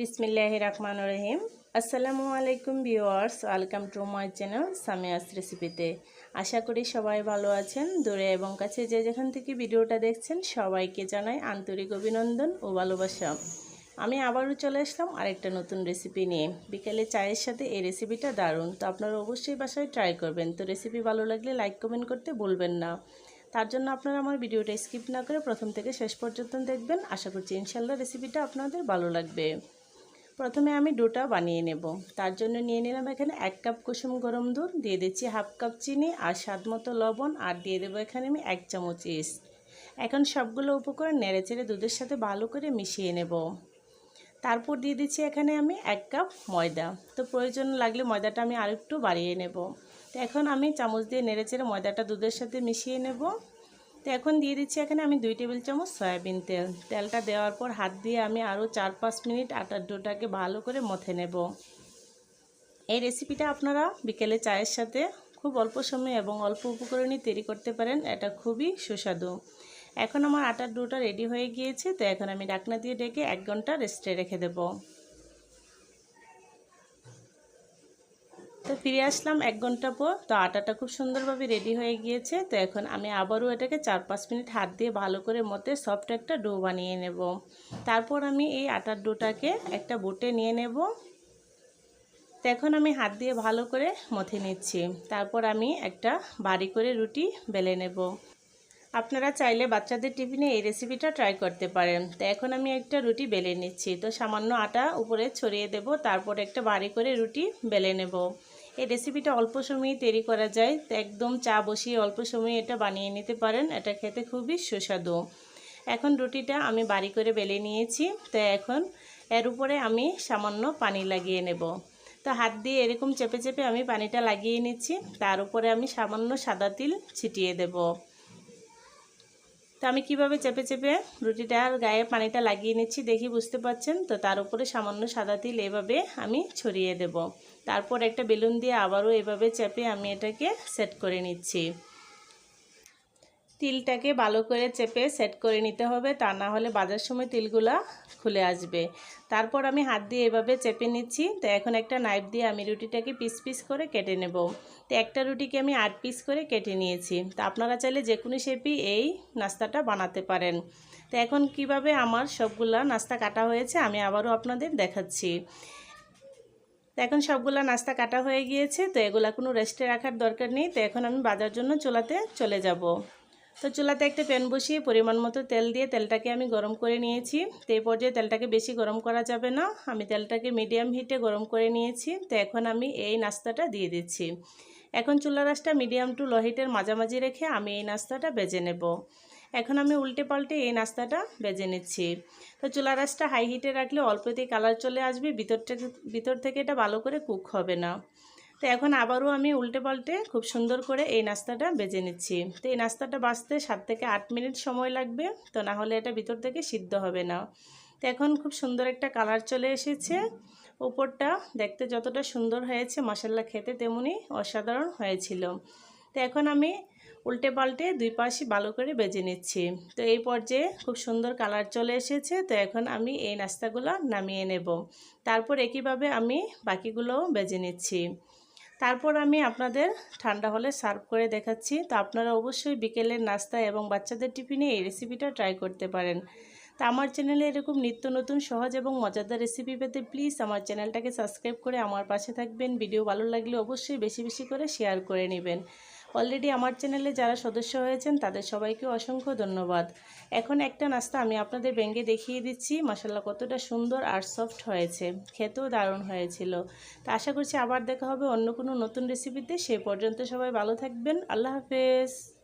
বিসমিল্লাহ রহমান রহিম। আসসালামু আলাইকুম viewers, welcome to my channel Samia's রেসিপিতে। আশা করি সবাই ভালো আছেন। দূরে এবং কাছে যে যেখান থেকে ভিডিওটা দেখছেন, সবাইকে জানাই আন্তরিক অভিনন্দন ও ভালোবাসা। আমি আবারও চলে আসলাম আরেকটা নতুন রেসিপি নিয়ে। বিকেলে চায়ের সাথে এই রেসিপিটা দারুণ, তো আপনারা অবশ্যই বাসায় ট্রাই করবেন। তো রেসিপি ভালো লাগলে লাইক, কমেন্ট করতে ভুলবেন না। তার জন্য আপনারা আমার ভিডিওটা স্কিপ না করে প্রথম থেকে শেষ পর্যন্ত দেখবেন। আশা করছি ইনশাল্লাহ রেসিপিটা আপনাদের ভালো লাগবে। প্রথমে আমি ডোটা বানিয়ে নেব। তার জন্য নিয়ে নিলাম এখানে এক কাপ কুসুম গরম দুধ, দিয়ে দিচ্ছি হাফ কাপ চিনি আর স্বাদ মতো লবণ, আর দিয়ে দেবো এখানে আমি এক চামচ ইস্ট। এখন সবগুলো উপকরণ নেড়ে চেড়ে দুধের সাথে ভালো করে মিশিয়ে নেব। তারপর দিয়ে দিচ্ছি এখানে আমি এক কাপ ময়দা। তো প্রয়োজন লাগলে ময়দাটা আমি আরেকটু বাড়িয়ে নেব। তো এখন আমি চামচ দিয়ে নেড়ে চেড়ে ময়দাটা দুধের সাথে মিশিয়ে নেব। তো এখন দিয়ে দিচ্ছি এখানে আমি দুই টেবিল চামচ সয়াবিন তেল। তেলটা দেওয়ার পর হাত দিয়ে আমি আরও চার পাঁচ মিনিট আটার ডোটাকে ভালো করে মথে নেব। এই রেসিপিটা আপনারা বিকেলে চায়ের সাথে খুব অল্প সময় এবং অল্প উপকরণই তৈরি করতে পারেন, এটা খুবই সুস্বাদু। এখন আমার আটার ডোটা রেডি হয়ে গিয়েছে, তো এখন আমি ডাকনা দিয়ে ডেকে এক ঘণ্টা রেস্টে রেখে দেবো। তো ফিরে আসলাম এক ঘণ্টা পর। তো আটাটা খুব সুন্দরভাবে রেডি হয়ে গিয়েছে। তো এখন আমি আবারও এটাকে চার পাঁচ মিনিট হাত দিয়ে ভালো করে মতে সফট একটা ডো বানিয়ে নেব। তারপর আমি এই আটার ডোটাকে একটা বুটে নিয়ে নেব। তো এখন আমি হাত দিয়ে ভালো করে মথে নিচ্ছি। তারপর আমি একটা বাড়ি করে রুটি বেলে নেব। আপনারা চাইলে বাচ্চাদের টিফিনে এই রেসিপিটা ট্রাই করতে পারেন। তো এখন আমি একটা রুটি বেলে নিচ্ছি। তো সামান্য আটা উপরে ছড়িয়ে দেব। তারপর একটা বাড়ি করে রুটি বেলে নেব। এই রেসিপিটা অল্প সময়ে তৈরি করা যায়। তো একদম চা বসিয়ে অল্প সময়ে এটা বানিয়ে নিতে পারেন। এটা খেতে খুবই সুস্বাদু। এখন রুটিটা আমি বাড়ি করে বেলে নিয়েছি। তো এখন এর উপরে আমি সামান্য পানি লাগিয়ে নেব। তো হাত দিয়ে এরকম চেপে চেপে আমি পানিটা লাগিয়ে নিচ্ছি। তার উপরে আমি সামান্য সাদা তিল ছিটিয়ে দেব। তো আমি কীভাবে চেপে চেপে রুটিটার গায়ে পানিটা লাগিয়ে নিচ্ছি দেখি বুঝতে পাচ্ছেন তো তার উপরে সামান্য সাদা তিল এভাবে আমি ছড়িয়ে দেব। তারপর একটা বেলুন দিয়ে আবারও এভাবে চেপে আমি এটাকে সেট করে নিচ্ছি। তিলটাকে ভালো করে চেপে সেট করে নিতে হবে, তা না হলে বাজার সময় তিলগুলা খুলে আসবে। তারপর আমি হাত দিয়ে এভাবে চেপে নিচ্ছি, তো এখন একটা নাইফ দিয়ে আমি রুটিটাকে পিস পিস করে কেটে নেব। তো একটা রুটিকে আমি আট পিস করে কেটে নিয়েছি। তা আপনারা চাইলে যে কোনো শেপই এই নাস্তাটা বানাতে পারেন। তো এখন কীভাবে আমার সবগুলা নাস্তা কাটা হয়েছে আমি আবারও আপনাদের দেখাচ্ছি। তো এখন সবগুলা নাস্তা কাটা হয়ে গিয়েছে, তো এগুলা কোনো রেস্টে রাখার দরকার নেই। তো এখন আমি বাজার জন্য চোলাতে চলে যাব। তো চুলাতে একটা প্যান বসিয়ে পরিমাণ মতো তেল দিয়ে তেলটাকে আমি গরম করে নিয়েছি। তো এই পর্যায়ে তেলটাকে বেশি গরম করা যাবে না। আমি তেলটাকে মিডিয়াম হিটে গরম করে নিয়েছি। তো এখন আমি এই নাস্তাটা দিয়ে দিচ্ছি। এখন চুলা রাসটা মিডিয়াম টু লো হিটের মাঝামাঝি রেখে আমি এই নাস্তাটা বেজে নেব। এখন আমি উল্টে পাল্টে এই নাস্তাটা বেজে নিচ্ছি। তো চুলা রাসটা হাই হিটে রাখলে অল্পতেই কালার চলে আসবে ভিতর থেকে ভিতর থেকে এটা ভালো করে কুক হবে না। তো এখন আবারও আমি উল্টে পাল্টে খুব সুন্দর করে এই নাস্তাটা বেজে নিচ্ছি। তো এই নাস্তাটা বাঁচতে সাত থেকে আট মিনিট সময় লাগবে, তো না হলে এটা ভিতর থেকে সিদ্ধ হবে না। তো এখন খুব সুন্দর একটা কালার চলে এসেছে। উপরটা দেখতে যতটা সুন্দর হয়েছে মশলা খেতে তেমনি অসাধারণ হয়েছিল। তো এখন আমি উল্টে পাল্টে দুই পাশে ভালো করে বেজে নিচ্ছি। তো এই পর্যায়ে খুব সুন্দর কালার চলে এসেছে। তো এখন আমি এই নাস্তাগুলো নামিয়ে নেব। তারপর একইভাবে আমি বাকিগুলোও বেজে নিচ্ছি। তারপর আমি আপনাদের ঠান্ডা হলে সার্ভ করে দেখাচ্ছি। তো আপনারা অবশ্যই বিকেলের নাস্তা এবং বাচ্চাদের টিফিনে এই রেসিপিটা ট্রাই করতে পারেন। তা আমার চ্যানেলে এরকম নিত্য নতুন, সহজ এবং মজাদার রেসিপি পেতে প্লিজ আমার চ্যানেলটাকে সাবস্ক্রাইব করে আমার পাশে থাকবেন। ভিডিও ভালো লাগলে অবশ্যই বেশি বেশি করে শেয়ার করে নেবেন। অলরেডি আমার চ্যানেলে যারা সদস্য হয়েছেন, তাদের সবাইকে অসংখ্য ধন্যবাদ। এখন একটা নাস্তা আমি আপনাদের ব্যাঙ্গে দেখিয়ে দিচ্ছি। মশলা কতটা সুন্দর আর সফট হয়েছে। খেতেও দারুণ হয়েছিল। তা আশা করছি আবার দেখা হবে অন্য কোনো নতুন রেসিপিতে সে পর্যন্ত সবাই ভালো থাকবেন। আল্লাহ হাফেজ।